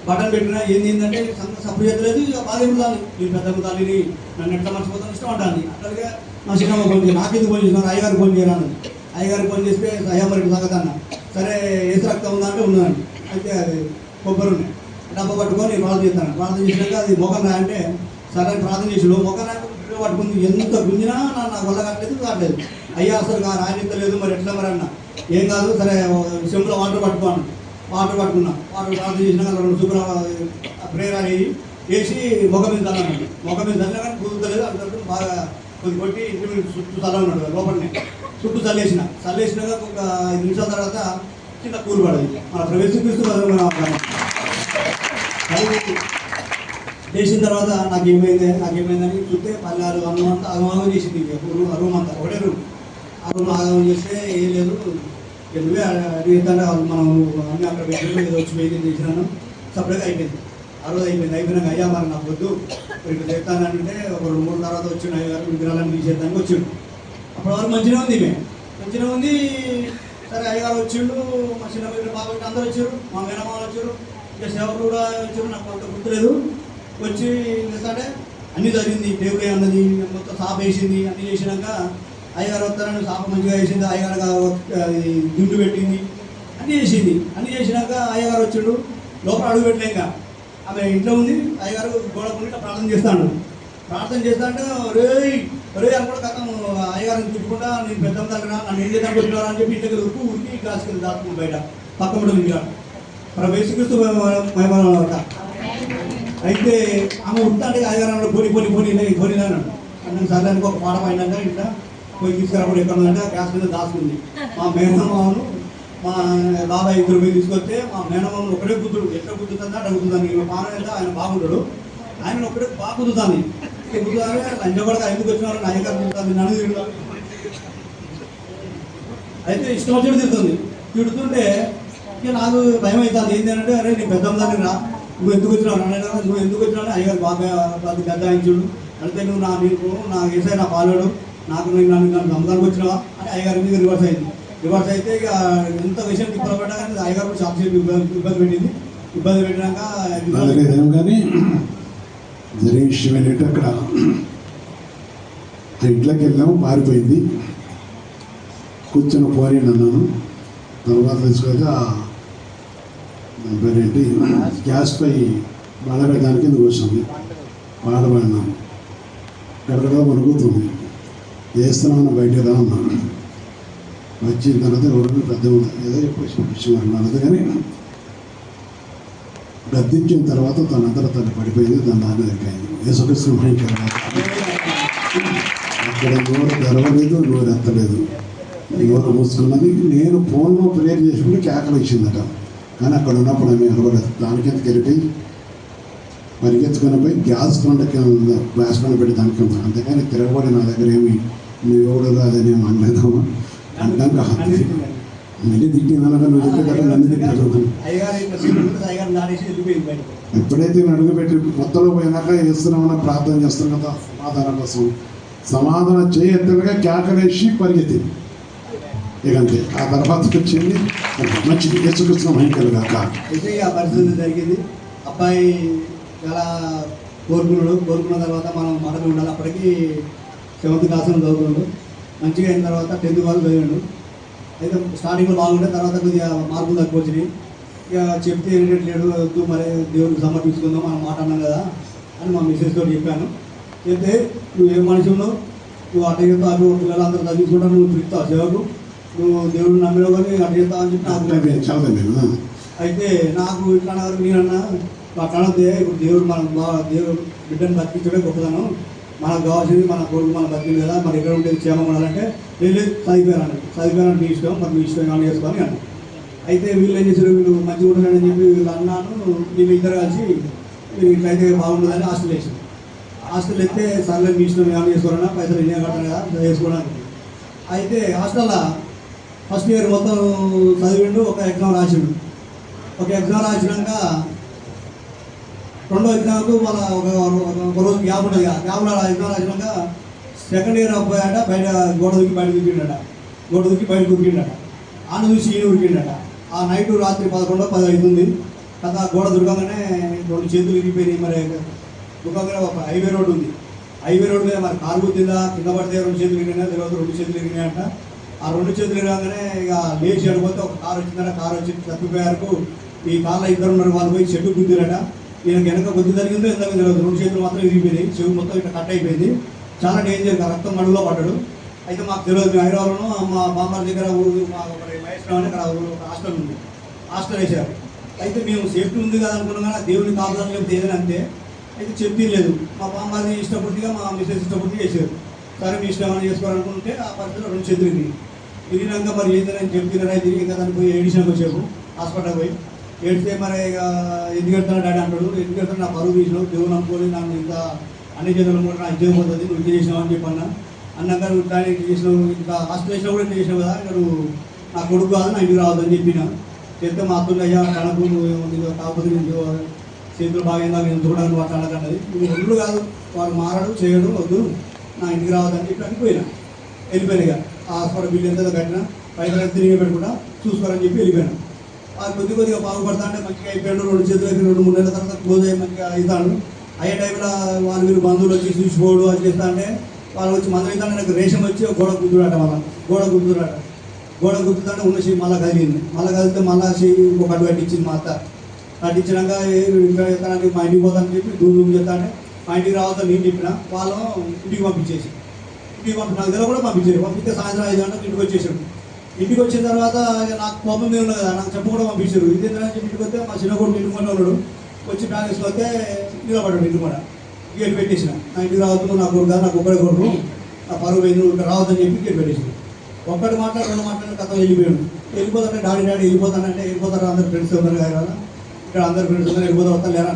బటన్ పెట్టిన ఏంది ఏంటంటే సంఘ సప్పుడు చేతలేదు ఇక బాధ ఉండాలి? నేను పెద్ద తల్లిని నన్ను ఎట్లా మర్చిపోతాను ఇష్టం ఉండాలి అట్లాగే మా చిన్నమ్మ ఫోన్ చేయాలి నాకెందుకు ఫోన్ చేసినారు అయ్యగారికి ఫోన్ చేయాలని అయ్యగారికి ఫోన్ చేస్తే అయ్యా మరి సంగతి అన్న. సరే ఏసు రక్తం ఉందా? అంటే ఉన్నదండి అయితే అది కొబ్బరి ఉన్నాయి డబ్బా పట్టుకొని ప్రార్థన చేస్తాను. ప్రార్థన చేసినాక అది మొఖం రా అంటే సరే ప్రార్థన చేసాడు మొగన్ రా పట్టుకుంది ఎంత గుంజినా నా నా వల్ల కాలేదు కాలేదు అయ్యా అసలు ఆ లేదు మరి ఎట్లా మరి అన్న. ఏం కాదు సరే విషయంలో వాటర్ పట్టుకోను వాటర్ పట్టుకున్నా. వాటర్ ప్రార్థన చేసినా రెండు శుభ్ర ప్రేయర్ అయ్యి వేసి మొగ మీద చల్లన్నాడు మొగ మీద తల్లినా కానీ కుదురుతలేదు అంత బాగా కొద్ది కొట్టి ఇంటి మీద చుట్టూ చల్ల ఉన్నాడు లోపలనే. చుట్టూ చల్లేసిన. చల్లేసినాక ఒక ఐదు నిమిషాల తర్వాత చిన్న కూలు పడదు. మన ప్రవేశిస్తూ చేసిన తర్వాత నాకు ఏమైంది నాకు ఏమైందని చూస్తే పల్లారు అన్నం అంతా అగమాగం చేసింది రూమ్ రూమ్ అంతా ఒకటే రూమ్ ఆ రూమ్ ఆగమం చేస్తే ఏం లేదు. ఇక నువ్వే అడిగితే మనం అన్నీ అక్కడ పెట్టి ఏదో వచ్చి వెయిటింగ్ చేసినాను. సపరేట్గా అయిపోయింది. ఆ రోజు అయిపోయింది. అయిపోయినాక అయ్యా మరి నాకు వద్దు. ఇక్కడ చెప్తానంటే ఒక రెండు మూడు తర్వాత వచ్చిండు. అయ్యారు గారు విగ్రహాలను తీసేద్దానికి వచ్చిండు. అప్పటి వరకు మంచిగా ఉంది మేము మంచిగా ఉంది. సరే అయ్యగారు వచ్చిండు. మా చిన్న బిడ్డ బాబు అందరూ వచ్చారు. మా మేనమామలు వచ్చారు. ఇంకా సేవకులు కూడా వచ్చారు నాకు అంత గుర్తులేదు. వచ్చి సరే అన్ని జరిగింది. దేవుడే అన్నది మొత్తం సాప వేసింది. అన్ని చేసినాక అయ్యగారు వస్తారని సాప మంచిగా వేసింది అయ్యగారు గా- పెట్టింది. అన్ని చేసింది. అన్ని చేసినాక అయ్యగారు వచ్చిండు. లోపల అడుగు పెట్టలేక ఆమె ఇంట్లో ఉంది. అయ్యగారు గోడ ఉండి ఇట్లా ప్రార్థన చేస్తాడు. ప్రార్థన చేస్తా అంటే రే రే కూడా కథం అయ్యగారిని తిట్టుకుంటా నేను పెద్ద దగ్గర నన్ను ఏం చేద్దాం వచ్చినారా అని చెప్పి ఇంటికి ఉరికి ఉరికి కాసుకెళ్ళి దాచుకుని బయట పక్క కూడా ఇంకా ప్రవేశిస్తూ మహిమనమాట అయితే ఆమె ఉంటాంటే అయ్యగారు పోని పోని పోని పోని పోని అన్నాడు. అన్నాను సరే అనుకో ఒక పాట పడినాక ఇట్లా పోయి తీసుకురాబడి ఎక్కడ ఉందంటే గ్యాస్ మీద దాచుకుంది. మా మేనమామను మా బాబాయ్ ఇద్దరు పోయి తీసుకొస్తే మా మేనమామను ఒకటే బుద్ధుడు ఎట్లా బుద్ధుతుందా అడుగుతుందని ఈమె పాన ఎంత ఆయన బాగుండడు. ఆయన ఒకటే బాగా కుదుతాను కుదుతానే లంచబడక ఎందుకు వచ్చినారు? నా అయ్యగారు నన్ను తిరుగుతా అయితే ఇష్టం వచ్చి తిడుతుంది. తిడుతుంటే నాకు భయం అవుతుంది. ఏంటంటే అంటే అరే నీ పెద్ద దగ్గర రా. నువ్వు ఎందుకు వచ్చినావు అన్నాడు నువ్వు ఎందుకు వచ్చినావు అయ్యగారు అయ్యారు బాగా అది గద్దాయించుడు. అంటే నువ్వు నా నీకు నా ఏసై నా పాలోడు. నాకు నేను నన్ను నన్ను నమ్మకానికి వచ్చినావా? అని అయ్యగారి మీద రివర్స్ అయింది. రివర్స్ అయితే ఇక ఎంత విషయం ఇబ్బంది పడ్డా కానీ అయ్యగారు కూడా ఇబ్బంది ఇబ్బంది పెట్టింది. ఇబ్బంది పెట్టినాక కానీ జరిగే విషయం ఏంటంటే అక్కడ ఇంట్లోకి వెళ్ళాము పారిపోయింది. కూర్చొని పోరి అన్నాను. తర్వాత తెలుసుకోక పేరేంటి గ్యాస్ పై బాధపెట్టడానికి ఎందుకు వచ్చింది బాధపడినాను ఎక్కడెక్కడ వణుకుతుంది. చేస్తున్నాను బయటకు రా అన్నాను వచ్చిన తర్వాత రోడ్డు పెద్ద ఏదో చెప్పొచ్చు విషయం అందుకని గద్దించిన తర్వాత తనంతట తను పడిపోయింది తన నాన్న దగ్గరైంది యేసుకృష్ణ భయంకరంగా అక్కడ నోరు తెరవలేదు నోరు ఎత్తలేదు. నోరు మూసుకున్నది. నేను ఫోన్లో ప్రేర్ చేసుకుంటే కేకలు ఇచ్చిందట. కానీ అక్కడ ఉన్నప్పుడు ఆమె దానికి ఎందుకు వెళ్ళిపోయి పరిగెత్తుకుని పోయి గ్యాస్ కొండ కింద గ్యాస్ కొండ పెట్టి దానికి ఉంది. అంతేగాని తిరగబడి నా దగ్గర ఏమి నువ్వు ఎవడు రాదని ఏమి అనలేదమ్మా. అంటాక మళ్ళీ తిట్టినాక నువ్వు చెప్పే కదా నన్ను తిట్టారు ఎప్పుడైతే నేను అడుగుపెట్టి మొత్తంలో పోయినాక వేస్తున్నామన్న ప్రార్థన చేస్తాం కదా సమాధానం కోసం. సమాధానం చేయత్తగా కేకలేసి పరిగెత్తింది. ఇక ఆ తర్వాత వచ్చింది. మంచిది. యేసుకృష్ణ భయంకర కాక అయితే ఆ పరిస్థితి జరిగింది. అబ్బాయి చాలా కోరుకున్నాడు. కోరుకున్న తర్వాత మనం మనకు ఉండాలి. అప్పటికి సెవెంత్ క్లాస్ చదువుకున్నాడు. మంచిగా అయిన తర్వాత టెన్త్ వాళ్ళు చదివాడు. అయితే స్టార్టింగ్లో బాగుండే తర్వాత కొద్దిగా మార్కులు తక్కువ వచ్చినాయి. ఇక చెప్తే ఏంటట్లేడు వద్దు మరి దేవుడికి సమర్పించుకుందాం మనం మాట అన్నాం కదా అని మా మిస్సెస్ తోటి చెప్పాను. చెప్తే నువ్వు ఏ మనిషి ఉన్నావు? నువ్వు అట్ట చేస్తావు పిల్లలందరూ చదివించుకుంటావు నువ్వు తిరుగుతావు సేవకు నువ్వు దేవుడిని నమ్మినావు కానీ చేస్తావు అని చెప్పి నాకు. చాలా నేను అయితే నాకు ఇట్లా అన్నారు నేనన్నా అట్లా అనొద్దే ఇప్పుడు దేవుడు మనం బా- దేవుడు బిడ్డను బతికించడే గొప్పదనం మనకు కావాల్సింది మన కొడుకు మనం బతికింది కదా మరి ఎక్కడ ఉంటే క్షేమం ఉండాలంటే వెళ్ళి చదివిపోయాను చదివిపోయాను మీ ఇష్టం మరి మీ ఇష్టం ఏమైనా చేసుకొని అన్న అయితే వీళ్ళు ఏం చేశారు? వీళ్ళు మంచిగా ఉండాలని చెప్పి వీళ్ళు అన్నాను. వీళ్ళు ఇద్దరు కలిసి మీరు ఇట్లయితే బాగుంటుందని హాస్టల్ వేసారు హాస్టల్ అయితే సర్లే మీ ఇష్టం ఏమైనా చేసుకోవాలన్నా పైసలు ఎన్ని కట్టాలి కదా వేసుకోవడానికి అయితే హాస్టల్లో ఫస్ట్ ఇయర్ మొత్తం చదివిండు ఒక ఎగ్జామ్ రాసిండు. ఒక ఎగ్జామ్ రాసినాక రెండో ఎగ్జామ్కు మన ఒక ఒక రోజు గ్యాప్ ఉంటుంది కదా గ్యాప్ ఎగ్జామ్ రాసినాక సెకండ్ ఇయర్ అబ్బాయట బయట గోడ దుక్కి బయట దుక్కిండట గోడ దుక్కి బయట దూకిండట. ఆన చూసి ఈయన ఉరికిండట ఆ నైట్ రాత్రి పదకొండో పది అవుతుంది కదా గోడ దొరకగానే రెండు చేతులు ఇరిగిపోయినాయి మరి దుర్గంగానే ఒక హైవే రోడ్ ఉంది. హైవే రోడ్ మీద మరి కారు గుద్దిందా కింద పడితే రెండు చేతులు ఇరిగినా తర్వాత రెండు చేతులు ఇరిగినాయంట ఆ రెండు చేతులు కాగానే ఇక లేచి అడిగిపోతే ఒక కారు వచ్చిందట కారు వచ్చి తప్పిపోయారు ఈ కార్లో ఇద్దరు ఉన్నారు వాళ్ళు పోయి చెట్టు గుద్దిరట. ఈయన వెనక గుద్ది జరిగిందో ఎంత తెలియదు రెండు చేతులు మాత్రం ఇరిగిపోయినాయి చెవి మొత్తం ఇట్లా కట్ అయిపోయింది. చాలా డేంజర్ రక్తం మడుగులో పడ్డాడు. అయితే మాకు తెలియదు హైదరాబాద్లో మా బాంబార్ దగ్గర ఊరు మా ఒకటి మహేశ్వరం అని అక్కడ ఊరు ఒక హాస్టల్ ఉంది. హాస్టల్ వేశారు. అయితే మేము సేఫ్టీ ఉంది కదా అనుకున్నాం కానీ దేవుని కాపుదల లేకపోతే ఏదైనా అంతే. అయితే చెప్పి లేదు మా బామ్మారిని ఇష్టపూర్తిగా మా మిస్సెస్ ఇష్టపూర్తిగా చేశారు. సరే మీ ఇష్టం అని చేసుకోవాలనుకుంటే ఆ పరిస్థితిలో రెండు చెందింది తిరిగినాక మరి ఏంటని చెప్తున్నారా తిరిగి కదా అని పోయి ఏడిసినాక వచ్చాము హాస్పిటల్ పోయి. ఏడితే మరి ఇక ఎందుకు వెళ్తున్నా డాడీ అంటాడు. ఎందుకు వెళ్తున్నా నా పరువు తీసినావు. దేవుని నమ్ముకొని నన్ను ఇంకా అన్ని చేతులు కూడా నా ఇజ్జత పోతుంది. నువ్వు చేసినావు అని చెప్పి అన్నా. అన్నాక నువ్వు డాడీ చేసినావు. ఇంకా హాస్పిటల్ చేసినా కూడా చేసినావు కదా. నువ్వు నా కొడుకు కాదు నా ఇంటికి రావద్దని చెప్పిన. చెప్తే మా అత్తలు అయ్యా కనకు నువ్వు కాకపోతే నేను చేతులు బాగా నేను చూడడానికి నువ్వు అట్లా అనకన్నది నువ్వు ఒళ్ళు కాదు. వాడు మారడు చేయడం వద్దు. నా ఇంటికి రావద్దని చెప్పి అనిపోయినా వెళ్ళిపోయాను ఇక. హాస్పిటల్ బిల్లు ఎంత కట్టినా పైసలు తిరిగి పెట్టకుండా చూసుకోవాలని చెప్పి వెళ్ళిపోయాను. ఆ కొద్ది కొద్దిగా బాగుపడతా అంటే మంచిగా అయిపోయాడు రెండు చేతులు అయిపోయి రెండు మూడు నెలల తర్వాత క్లోజ్ అయ్యి మంచిగా అవుతాడు. అయ్యే టైంలో వాళ్ళు మీరు బంధువులు వచ్చి చూసిపోడు అది చేస్తా అంటే వాళ్ళు వచ్చి మందులు అవుతాడు నాకు రేషన్ వచ్చి ఒక గోడ గుద్దురాట మళ్ళీ గోడ గుద్దురాట. గోడ గుద్దుతాంటే ఉన్న చెయ్యి మళ్ళీ కదిలింది. మళ్ళీ కదిలితే మళ్ళీ చెయ్యి ఒక అడ్డు కట్టించింది మా అత్త. కట్టించినాక ఇంకా ఎక్కడానికి మా ఇంటికి పోతానని చెప్పి దూరం దూరం చెప్తా అంటే మా ఇంటికి రావద్దని నేను చెప్పిన వాళ్ళు ఇంటికి పంపించేసి. ఇంటికి పంపి నాకు దగ్గర కూడా పంపించారు. పంపిస్తే సాయంత్రం ఐదు గంటలకు ఇంటికి వచ్చేసాడు ఇంటికి వచ్చిన తర్వాత నాకు కోపం మీద ఉన్నది కదా నాకు చెప్పు కూడా పంపించారు. ఇది ఏంటని చెప్పి ఇంటికి వస్తే మా చిన్న కొడుకు ఇంటి ఉన్నాడు వచ్చి ప్యాలెస్లో వస్తే నిలబడ్డాడు ఇంటి కూడా. గేట్ పెట్టేసిన. నా ఇంటికి రావద్దు నాకు నా కొడుకు నాకు ఒక్కడే కొడుకు. నా పరువు పోయింది ఇక్కడ రావద్దని చెప్పి గేట్ పెట్టేసిన. ఒక్కటి మాట్లాడు రెండు మాట్లాడిన కథ వెళ్ళిపోయాడు. వెళ్ళిపోతానంటే డాడీ డాడీ వెళ్ళిపోతానంటే వెళ్ళిపోతారు? అందరు ఫ్రెండ్స్ ఉన్నారు కదా ఇక్కడ అందరు ఫ్రెండ్స్ ఉన్నారు వెళ్ళిపోతారు? వస్తాను లేరా?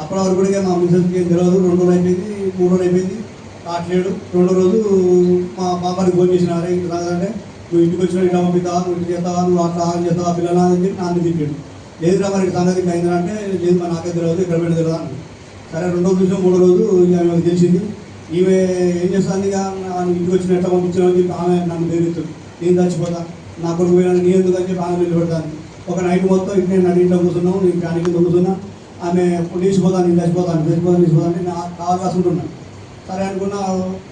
అప్పటి వరకు కూడా మా మిసెస్కి ఏం తెలియదు రెండు రోజులు అయిపోయింది మూడు రోజులు అయిపోయింది. రావట్లేడు రెండో రోజు మా బాబాకి ఫోన్ చేసిన అరే ఇంటికి రాదంటే నువ్వు ఇంటికి వచ్చిన ఇలా పంపిస్తావా నువ్వు ఇంటికి చేస్తావా నువ్వు అట్లా ఆన్ చేస్తావా పిల్లలు అని చెప్పి నాన్న లేదు రా మరి సంగతి అయిందంటే అయిందా లేదు మా నాకే తెలియదు ఇక్కడ పెట్టి తెలియదు అన్నాడు. సరే రెండో రోజు మూడో రోజు ఇక తెలిసింది. ఈమె ఏం చేస్తుంది ఇక? నన్ను ఇంటికి వచ్చిన ఎట్లా పంపించాను అని చెప్పి ఆమె నన్ను బెదిరిస్తుంది. నేను చచ్చిపోతా నా కొడుకు పోయినా నీ ఎందుకు అని చెప్పి ఆమె నిలబెడతాను ఒక నైట్ మొత్తం ఇట్లా నేను ఇంట్లో కూర్చున్నావు నేను ఫ్యాన్ కింద కూర్చున్నా ఆమె లేచిపోతాను నేను చచ్చిపోతాను చచ్చిపోతాను లేచిపోతాను నేను కావాల్సి ఉంటున్నాను సరే అనుకున్నా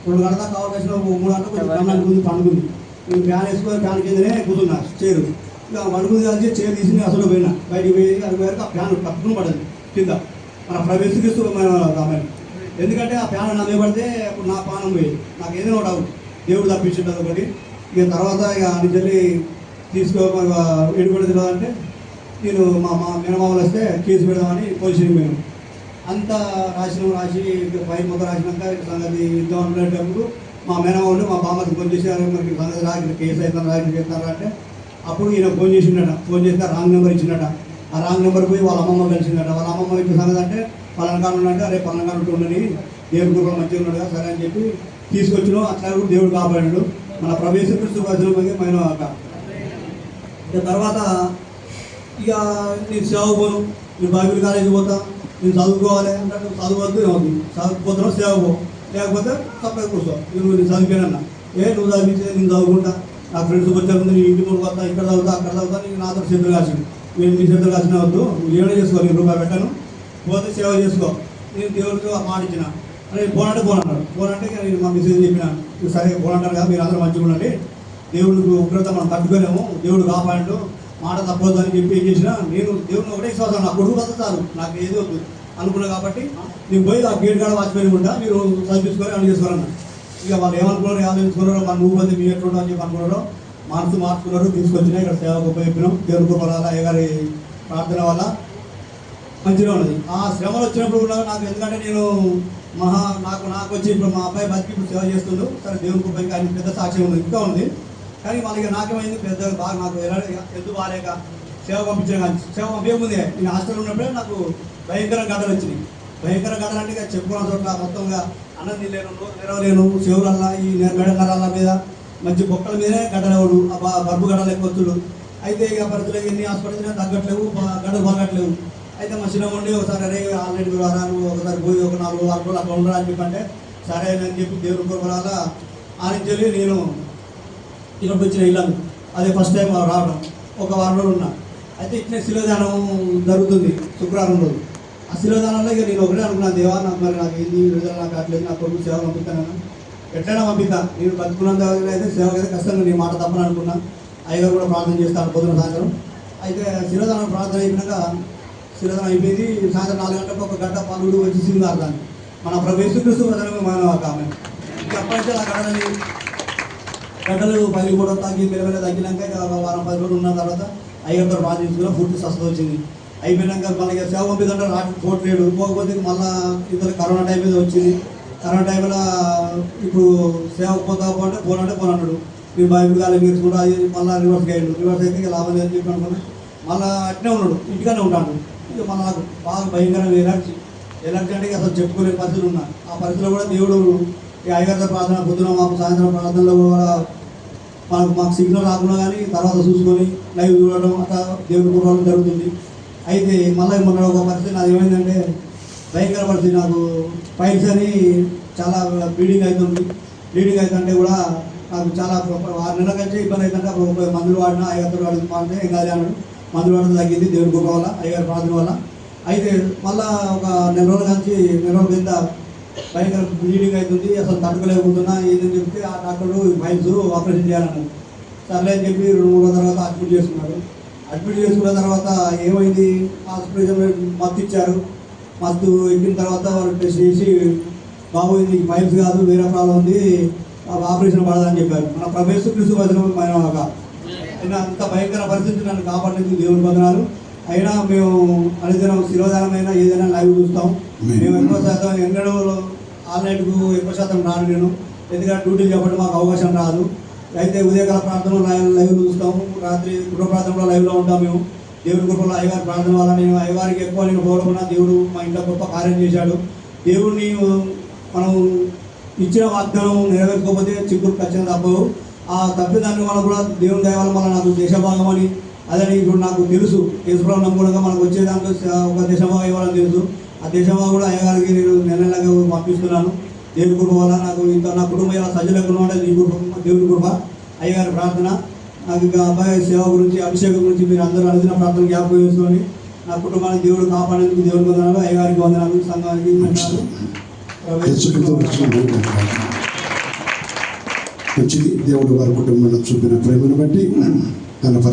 రెండు గంటల కావాల్సిన మూడు గంటలకు కొంచెం కన్ను అనుకుంది పండుకుంది నేను ఫ్యాన్ వేసుకొని ఫ్యాన్ కిందనే కూర్చున్నా చేరు ఇక పడుకుంది కలిసి చేరు తీసి నేను అసలు పోయినా. బయటికి పోయి అది ఆ ఫ్యాన్ తప్పుకుని పడింది కింద. మన ప్రవేశిస్తూ ఆమె ఎందుకంటే ఆ ఫ్యాన్ నా మీద పడితే అప్పుడు నా పానం పోయి నాకు ఏదైనా ఒకటి దేవుడు తప్పించుంటుంది ఒకటి ఇక తర్వాత ఇక నుంచి తీసుకో ఎడుబడి తెలియదంటే నేను మా మా మినమామలు వస్తే కేసు పెడదామని పోలీసులకు పోయాను. అంతా రాసిన రాసి పై మొత్తం రాసినాక ఇక సంగతి యుద్ధం అనుకునేటప్పుడు మా మేనవాళ్ళు మా బామ్మకి ఫోన్ చేశారు మనకి సంగతి రా కేసు అవుతాను రా చేస్తారా అంటే అప్పుడు ఈయన ఫోన్ చేసిండట ఫోన్ చేస్తే రాంగ్ నెంబర్ ఇచ్చిండట. ఆ రాంగ్ నెంబర్ పోయి వాళ్ళ అమ్మమ్మ కలిసిందట. వాళ్ళ అమ్మమ్మ ఇచ్చిన సంగతి అంటే పలానా కాడ ఉన్నట్టు అరే పలానా ఉండని దేవుడు కూడా మంచిగా ఉన్నాడు కదా సరే అని చెప్పి తీసుకొచ్చినాం. అట్లా కూడా దేవుడు కాపాడాడు. మన ప్రవేశ క్రిస్తు వచనం మైన ఇక తర్వాత ఇక నేను సేవ పోను నేను బైబిల్ కాలేజీ పోతా. నేను చదువుకోవాలి అంటే నువ్వు చదవద్దు ఏమవుతుంది చదువుకుపోతున్నావు సేవ లేకపోతే తప్పే కూర్చో. నువ్వు నేను చదివానన్నా. ఏ నువ్వు చదివితే నేను చదువుకుంటా. నా ఫ్రెండ్స్ వచ్చారు నీ ఇంటి ముందు వస్తా ఇక్కడ చదువుతా అక్కడ చదువుతా నీకు నాతో చేతులు కాసిండు నేను నీ చేతులు కాసిన వద్దు. నువ్వు ఏమైనా చేసుకో నేను రూపాయి పెట్టాను. పోతే సేవ చేసుకో. నేను దేవుడికి మాట ఇచ్చిన. అరే పోనంటే పోనన్నాడు. పోనంటే నేను మా మెసేజ్ చెప్పిన. సరే పోనంటారు కదా మీరు అందరూ మంచిగా ఉండండి. దేవుడికి ఉగ్రత మనం తట్టుకోలేము. దేవుడు కాపాడు మాట తప్పదు అని చెప్పి ఏం చేసిన నేను దేవుని ఒకటే విశ్వాసం నా కొడుకు బతుకుతారు. నాకు ఏది వద్దు. అనుకున్నా కాబట్టి నేను పోయి ఆ గేట్ కాడ వాచిపోయి ఉంటా మీరు చదివించుకొని అని చేసుకోవాలన్నా. ఇక వాళ్ళు ఏమనుకున్నారు ఆలోచించుకున్నారో మన నువ్వు పోతే మీ ఎట్లుండో అని చెప్పి అనుకున్నారో మనసు మార్చుకున్నారు తీసుకొచ్చినా ఇక్కడ సేవకు ఉపయోగించినాం దేవుని దేవుడి కృప వల్ల అయ్యగారి ప్రార్థన వల్ల మంచిగా ఉన్నది. ఆ శ్రమలు వచ్చినప్పుడు కూడా నాకు ఎందుకంటే నేను మహా నాకు నాకు వచ్చి ఇప్పుడు మా అబ్బాయి బతికి ఇప్పుడు సేవ చేస్తుండ్రు సరే దేవుని కృప ఇంకా ఆయన పెద్ద సాక్ష్యం ఉంది. ఇంకా ఉంది. కానీ వాళ్ళకి నాకేమైంది? పెద్ద బాగా నాకు ఎద్దు బాగాలేక? సేవ పంపించే కానీ సేవ పంపించముందే నేను హాస్టల్ ఉన్నప్పుడే నాకు భయంకర గడ్డలు వచ్చినాయి. భయంకర గడ్డలు అంటే చెప్పుకున్న చోట్ల మొత్తంగా అన్నం లేను నెరవలేను చెవులల్లా ఈ మెడ నరాల మీద మంచి బొక్కల మీదనే గడ్డలేవుడు ఆ బర్బు గడ్డలు ఎక్కువచ్చుడు అయితే ఇక పరిస్థితులు ఎన్ని హాస్పిటల్ తగ్గట్లేవు గడ గడ్డలు బాగట్లేవు. అయితే మా చిన్న ఉండి ఒకసారి అరే ఆల్రెడీ వారాలు ఒకసారి పోయి ఒక నాలుగు వారాలు అక్కడ ఉండరా చెప్పంటే సరే అని చెప్పి దేవుని కుర్బలాల ఆనించాలి నేను ఇక్కడికి ఇళ్ళను అదే ఫస్ట్ టైం రావడం. ఒక వారం రోజులు ఉన్నా. అయితే ఇట్లే శిలోదానం జరుగుతుంది శుక్రవారం రోజు. ఆ శిలోదానంలో ఇక నేను ఒకటే అనుకున్నాను దేవా నాకు మరి నాకు ఏంది విడుదల నాకు అట్లేదు. నా కొడుకు సేవ పంపిస్తాను ఎట్లయినా పంపిస్తా. నేను బతుకున్నంత అయితే సేవ అయితే కష్టంగా నేను మాట తప్పని అనుకున్నా. అయ్యగారు కూడా ప్రార్థన చేస్తాను పొద్దున సాయంత్రం. అయితే శిలోదానం ప్రార్థన అయిపోయినాక శిరోదానం అయిపోయింది. సాయంత్రం నాలుగు గంటలకు ఒక గంట పనులు వచ్చి సింగారు దాన్ని. మన ప్రభు యేసుక్రీస్తు వదనమే మన ఆమె చెప్పండి అక్కడ నుంచి పగిలి కూడా తగ్గి మెల్లమెల్ల తగ్గినాక వారం పది రోజులు ఉన్న తర్వాత అయ్యంతో బాగా తీసుకున్నా పూర్తి స్వస్థత వచ్చింది. అయిపోయినాక మనకి సేవ పంపిదంటే రాత్రి పోట్లేడు పోకపోతే మళ్ళా ఇద్దరు కరోనా టైం మీద వచ్చింది. కరోనా టైంలో ఇప్పుడు సేవ పోతా పోతే పోనంటే పోనన్నాడు మీరు బైబిల్ మీరు కూడా అది మళ్ళీ రివర్స్ అయ్యాడు. రివర్స్ అయితే లాభం లేదని చెప్పి అనుకుని మళ్ళీ అట్నే ఉన్నాడు. ఇంటికానే ఉంటాడు. ఇక మళ్ళీ నాకు బాగా భయంకరంగా ఎలర్జీ. ఎలర్జీ అంటే అసలు చెప్పుకోలేని పరిస్థితులు ఉన్నా. ఆ పరిస్థితిలో కూడా దేవుడు ఈ ఐగారు ప్రార్థన పొద్దున మాకు సాయంత్రం ప్రార్థనలో కూడా మనకు మాకు సిగ్నల్ రాకుండా కానీ తర్వాత చూసుకొని లైవ్ చూడడం అట్లా దేవుడి కుర్రడం జరుగుతుంది. అయితే మళ్ళీ మొన్న ఒక పరిస్థితి నాది ఏమైందంటే భయంకర పరిస్థితి నాకు. పైల్స్ అని చాలా బ్లీడింగ్ అవుతుంది. బ్లీడింగ్ అవుతుంటే కూడా నాకు చాలా ఆరు నెలల కంటే ఇబ్బంది అవుతుంటే అప్పుడు ముప్పై మందులు వాడినా ఐగర్ వాడిన వాడితే ఏం కాదు అన్నాడు. మందులు వాడడం తగ్గింది దేవుడి కుర్ర వల్ల అయ్యగారి ప్రార్థన వల్ల. అయితే మళ్ళా ఒక నెల రోజుల నుంచి నెల రోజుల కింద భయంకర బ్లీడింగ్ అవుతుంది అసలు తట్టుకోలేకపోతున్నా ఏదని చెప్తే ఆ డాక్టర్ మైల్స్ ఆపరేషన్ చేయాలన్నారు. సర్లే అని చెప్పి రెండు మూడు రోజుల తర్వాత అడ్మిట్ చేసుకున్నాడు అడ్మిట్ చేసుకున్న తర్వాత ఏమైంది? హాస్పిటల్ మత్తు ఇచ్చారు. మత్తు ఎక్కిన తర్వాత వాళ్ళు టెస్ట్ చేసి బాబు ఇది మైల్స్ కాదు వేరే ప్రాబ్లం ఉంది ఆ ఆపరేషన్ పడదని చెప్పారు. మన ప్రవేశ కృషి వచనం అంత భయంకర పరిస్థితి నన్ను కాపాడేందుకు దేవుని వందనాలు. అయినా మేము అనుదినం శిరోధానమైన ఏదైనా లైవ్ చూస్తాం. మేము ఎక్కువ శాతం ఎన్నడూ ఆన్లైన్కు ఎక్కువ శాతం రాను నేను. ఎందుకంటే డ్యూటీ చెప్పడం మాకు అవకాశం రాదు. అయితే ఉదయకాల ప్రార్థన లైవ్ చూస్తాము రాత్రి గృహ ప్రార్థనలో లైవ్లో ఉంటాం మేము. దేవుడి కృపలో అయ్యగారి ప్రార్థన వల్ల నేను అయ్యగారికి ఎక్కువ నేను పోవడం దేవుడు మా ఇంట్లో గొప్ప కార్యం చేశాడు. దేవుడిని మనం ఇచ్చిన వాగ్దానం నెరవేర్చుకోకపోతే చిక్కుడు ఖచ్చితంగా తప్పవు ఆ తప్పిదాన్ని వల్ల కూడా దేవుని దయ వల్ల మళ్ళీ నాకు దేశభాగం అని అదే ఇప్పుడు నాకు తెలుసు కేసుప్రభు నమ్మకంగా మనకు వచ్చే దాంట్లో ఒక దేశభాగం ఇవ్వాలని తెలుసు. ఆ దేశభాగం కూడా అయ్యగారికి నేను నెల నెలగా పంపిస్తున్నాను. దేవుడి కృప వల్ల నాకు ఇంత నా కుటుంబం ఇలా సజ్జలకు ఉండాలి ఈ కృప దేవుడి కృప అయ్యగారి ప్రార్థన నాకు ఇంకా అబ్బాయి సేవ గురించి అభిషేకం గురించి మీరు అందరూ అడిగిన ప్రార్థన జ్ఞాపకం చేసుకొని నా కుటుంబాన్ని దేవుడు కాపాడేందుకు దేవుడి వందనాలు అయ్యగారికి వందనాలు సంఘానికి వందనాలు. మంచిది దేవుడు వారి కుటుంబంలో చూపిన ప్రేమను బట్టి తన